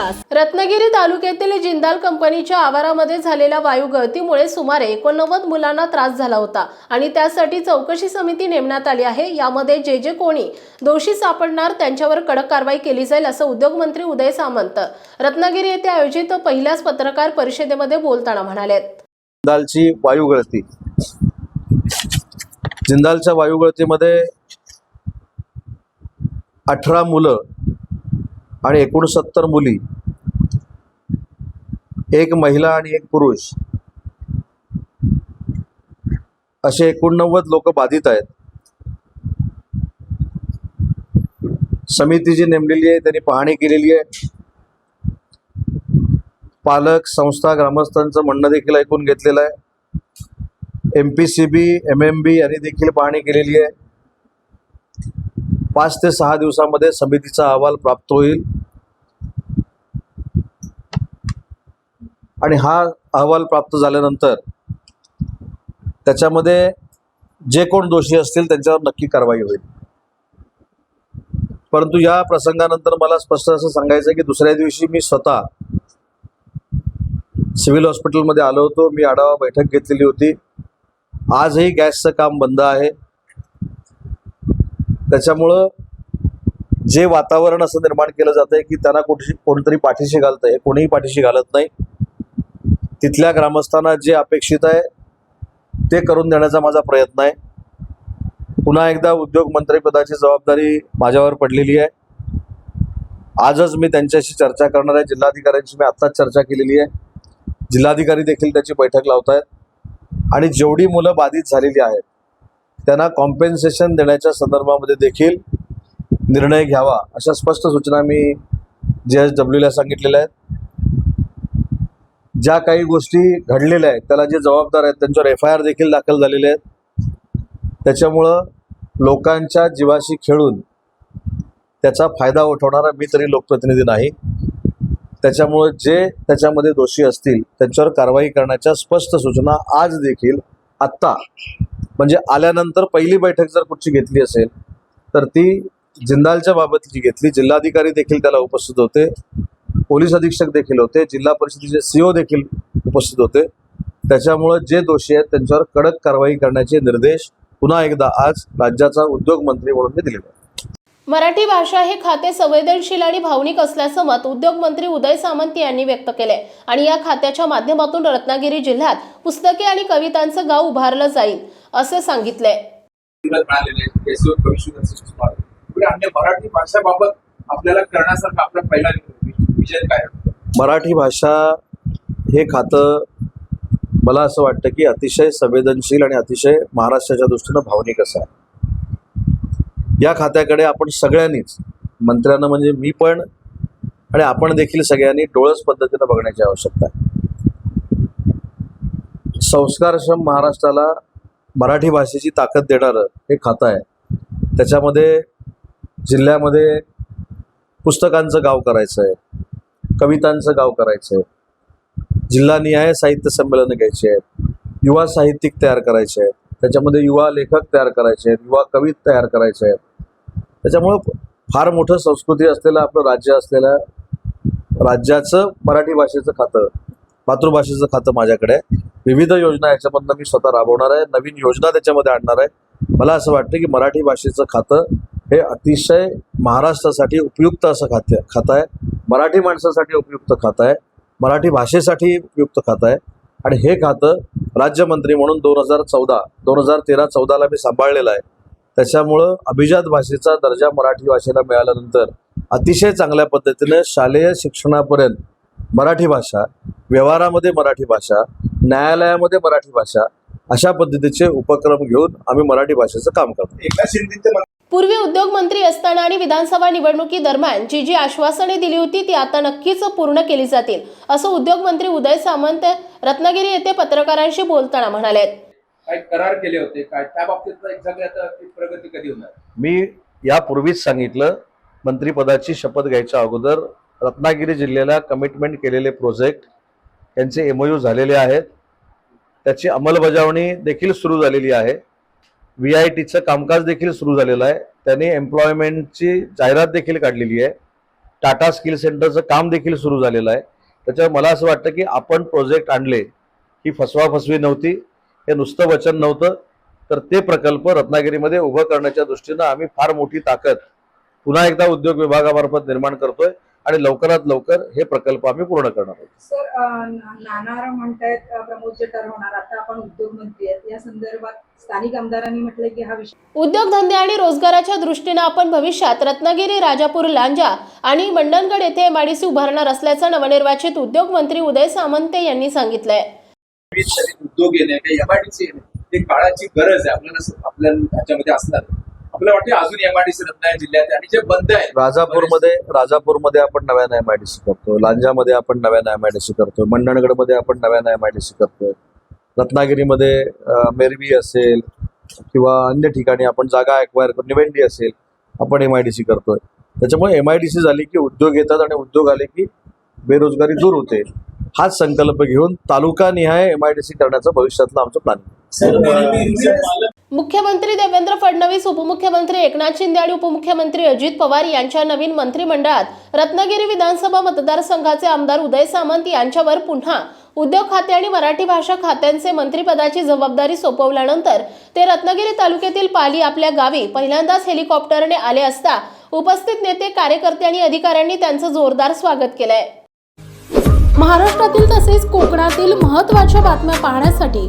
तास. रत्नागिरी तालुक्यातील जिंदाल कंपनीच्या आवारामध्ये झालेल्या वायू गळतीमुळे सुमारे एकोणनव्वद मुलांना त्रास झाला होता आणि त्यासाठी चौकशी समिती नेमण्यात आली आहे. यामध्ये जे जे कोणी दोषी सापडणार त्यांच्यावर कडक कारवाई केली जाईल असं उद्योगमंत्री उदय सामंत रत्नागिरी येथे आयोजित पहिल्याच पत्रकार परिषदेमध्ये बोलताना म्हणाले जिंदालची वायू गळती. जिंदालच्या वायू गळतीमध्ये अठरा मुलं आणि एकोणसत्तर मुली एक महिला आणि एक पुरुष. असे एकोणनव्वद लोक बाधित आहेत. समिती जी नेमलेली आहे त्यांनी पाहणी केलेली आहे. पालक संस्था ग्रामस्थांचं म्हणणं देखील ऐकून घेतलेलं आहे. M P C B M M B यांनी देखील पाहणी केलेली आहे. पाच ते सहा दिवसामध्ये समितीचा अहवाल प्राप्त होईल. आणि हा अहवाल प्राप्त झाल्यानंतर त्याच्यामध्ये जे कोण दोषी असतील त्यांच्यावर नक्की कारवाई होईल. परंतु या प्रसंगानंतर मला स्पष्ट असं सांगायचं की दुसऱ्या दिवशी मी स्वतः सिव्हिल हॉस्पिटलमध्ये आलो होतो. मी आढावा बैठक घेतलेली होती. आजही गॅसचं काम बंद आहे. त्याच्यामुळं जे वातावरण असं निर्माण केलं जातं आहे की त्यांना कुठे कोणतरी पाठीशी घालतं आहे कोणीही पाठीशी घालत नाही. तिथल्या ग्रामस्थांना जे अपेक्षित आहे ते करून देण्याचा माझा प्रयत्न आहे. पुन्हा एकदा उद्योग मंत्रीपदाची जबाबदारी माझ्यावर पडलेली आहे. आजच मी त्यांच्याशी चर्चा करणार आहे. जिल्हाधिकाऱ्यांशी मी आत्ताच चर्चा केलेली आहे. जिल्हाधिकारी देखील त्याची बैठक लावत आहेत आणि जेवढी मुलं बाधित झालेली आहेत त्यांना कॉम्पेन्सेशन देण्याच्या संदर्भामध्ये देखील निर्णय घ्यावा अशा स्पष्ट सूचना मी जे एस डब्ल्यूला सांगितलेल्या आहेत. ज्या काही गोष्टी घडलेल्या आहेत त्याला जे जबाबदार आहेत त्यांच्यावर एफ आय आर देखील दाखल झालेले आहेत. त्याच्यामुळं लोकांच्या जीवाशी खेळून त्याचा फायदा उठवणारा मी तरी लोकप्रतिनिधी नाही. त्याच्यामुळं जे त्याच्यामध्ये दोषी असतील त्यांच्यावर कारवाई करण्याच्या स्पष्ट सूचना आज देखील आत्ता म्हणजे आल्यानंतर पहिली बैठक जर कुठची घेतली असेल तर ती जिंदालच्या बाबतची घेतली. जिल्हाधिकारी देखील त्याला उपस्थित होते. पोलीस अधीक्षक देखील होते जिल्हा परिषदेचे सीओ देखील उपस्थित होते. त्याच्यामुळं जे दोषी आहेत त्यांच्यावर कडक कारवाई करण्याचे निर्देश पुन्हा एकदा आज राज्याचा उद्योग मंत्री म्हणून मी दिलेले आहेत. मराठी भाषा हे खाते संवेदनशील आणि भावनिक असल्याचं मत उद्योगमंत्री उदय सामंत यांनी व्यक्त केले आणि या खात्याच्या माध्यमातून रत्नागिरी जिल्ह्यात पुस्तके आणि कवितांचं गाव उभारलं जाईल असं सांगितलंय. मराठी भाषाबाबत आपल्याला करण्यासारखा आपला पहिला विजय काय? मराठी भाषा हे खातं मला असं वाटतं की अतिशय संवेदनशील आणि अतिशय महाराष्ट्राच्या दृष्टीनं भावनिक असं आहे. या खात्याकडे आपण सगळ्यांनीच मंत्र्यांना म्हणजे मी पण आणि आपण देखील सगळ्यांनी डोळस पद्धतीनं बघण्याची आवश्यकता आहे. संस्कारक्षम महाराष्ट्राला मराठी भाषेची ताकद देणारं हे खातं आहे. त्याच्यामध्ये जिल्ह्यामध्ये पुस्तकांचं गाव करायचं आहे कवितांचं गाव करायचं आहे जिल्हानिहाय साहित्य संमेलनं घ्यायची आहेत. युवा साहित्यिक तयार करायचे आहेत. त्याच्यामध्ये युवा लेखक तयार करायचे आहेत. युवा कवी तयार करायचे आहेत. त्याच्यामुळं फार मोठं संस्कृती असलेलं आपलं राज्य असलेल्या राज्याचं मराठी भाषेचं खातं मातृभाषेचं खातं माझ्याकडे आहे. विविध योजना याच्यामधनं मी स्वतः राबवणार आहे. नवीन योजना त्याच्यामध्ये आणणार आहे. मला असं वाटतं की मराठी भाषेचं खातं हे अतिशय महाराष्ट्रासाठी उपयुक्त असं खाते खातं आहे. मराठी माणसासाठी उपयुक्त खातं आहे मराठी भाषेसाठी उपयुक्त खातं आहे. आणि हे खातं राज्यमंत्री म्हणून दोन हजार चौदा दोन हजार तेरा चौदाला मी सांभाळलेलं आहे. त्याच्यामुळं अभिजात भाषेचा दर्जा मराठी भाषेला मिळाल्यानंतर अतिशय चांगल्या पद्धतीने शालेय शिक्षणापर्यंत मराठी भाषा व्यवहारामध्ये मराठी भाषा न्यायालयामध्ये मराठी भाषा अशा पद्धतीचे उपक्रम घेऊन आम्ही मराठी भाषेचं काम करतो. पूर्वी उद्योगमंत्री असताना आणि विधानसभा निवडणुकीदरम्यान जी जी आश्वासने दिली होती ती आता नक्कीच पूर्ण केली जातील असं उद्योगमंत्री उदय सामंत रत्नागिरी येथे पत्रकारांशी बोलताना म्हणाले काही करार केले होते काय त्या बाबतीत प्रगती कधी होणार? मी यापूर्वीच सांगितलं मंत्रिपदाची शपथ घ्यायच्या अगोदर रत्नागिरी जिल्ह्याला कमिटमेंट केलेले प्रोजेक्ट यांचे एमओयू झालेले आहेत. त्याची अंमलबजावणी देखील सुरू झालेली आहे. व्ही आय टीचं कामकाज देखील सुरू झालेलं आहे. त्यांनी एम्प्लॉयमेंटची जाहिरात देखील काढलेली आहे. टाटा स्किल सेंटरचं काम देखील सुरू झालेलं आहे. त्याच्यावर मला असं वाटतं की आपण प्रोजेक्ट आणले ही फसवाफसवी नव्हती हे नुसतं वचन नव्हतं तर ते प्रकल्प रत्नागिरीमध्ये उभं करण्याच्या दृष्टीनं आम्ही फार मोठी ताकद पुन्हा एकदा उद्योग विभागामार्फत निर्माण करतोय. आणि लवकरात लवकर हे प्रकल्प आम्ही पूर्ण करणार आहोत. सर नाणार म्हणतायत प्रमोद जठार होणार. आता आपण उद्योग मंत्री आहेत. या संदर्भात स्थानिक आमदारांनी म्हटलंय की हा विषय उद्योगधंदे आणि रोजगाराच्या दृष्टीनं आपण भविष्यात रत्नागिरी राजापूर लांजा आणि मंडणगड येथे एमआयडीसी उभारणार असल्याचं नवनिर्वाचित उद्योग मंत्री उदय सामंते यांनी सांगितलंय. उद्योग येणे एमआयडीसी येणे हे काळाची गरज आहे. आपल्याला आपल्या ह्याच्यामध्ये असणार. आपल्याला वाटते अजून एमआयडीसी रत्नागिरी जिल्ह्यात आहे. आणि जे बंद आहे राजापूरमध्ये राजापूरमध्ये आपण नव्यानं एमआयडीसी करतोय. लांजामध्ये आपण नव्यानं एमआयडीसी करतोय. मंडणगडमध्ये आपण नव्यानं एमआयडीसी करतोय. रत्नागिरीमध्ये मेरवी असेल किंवा अन्य ठिकाणी आपण जागा एक्वायर करून निवेंडी असेल आपण एमआयडीसी करतोय. त्याच्यामुळे एमआयडीसी झाली की उद्योग येतात आणि उद्योग आले की बेरोजगारी दूर होते. हाच संकल्प घेऊन तालुका निहाय एमआयडीसी करण्याचं भविष्यातलं आमचं प्लॅन मुख्यमंत्री देवेंद्र फडणवीस उपमुख्यमंत्री एकनाथ शिंदे आणि उपमुख्यमंत्री अजित पवार यांच्या नवीन मंत्रिमंडळात रत्नागिरी विधानसभा मतदारसंघाचे आमदार उदय सामंत यांच्यावर पुन्हा उद्योग खाते आणि मराठी भाषा खात्यांचे मंत्रिपदाची जबाबदारी सोपवल्यानंतर ते रत्नागिरी तालुक्यातील पाली आपल्या गावी पहिल्यांदाच हेलिकॉप्टरने आले असता उपस्थित नेते कार्यकर्ते आणि अधिकाऱ्यांनी त्यांचं जोरदार स्वागत केलंय. महाराष्ट्रातील तसेच कोकणातील महत्त्वाच्या बातम्या पाहण्यासाठी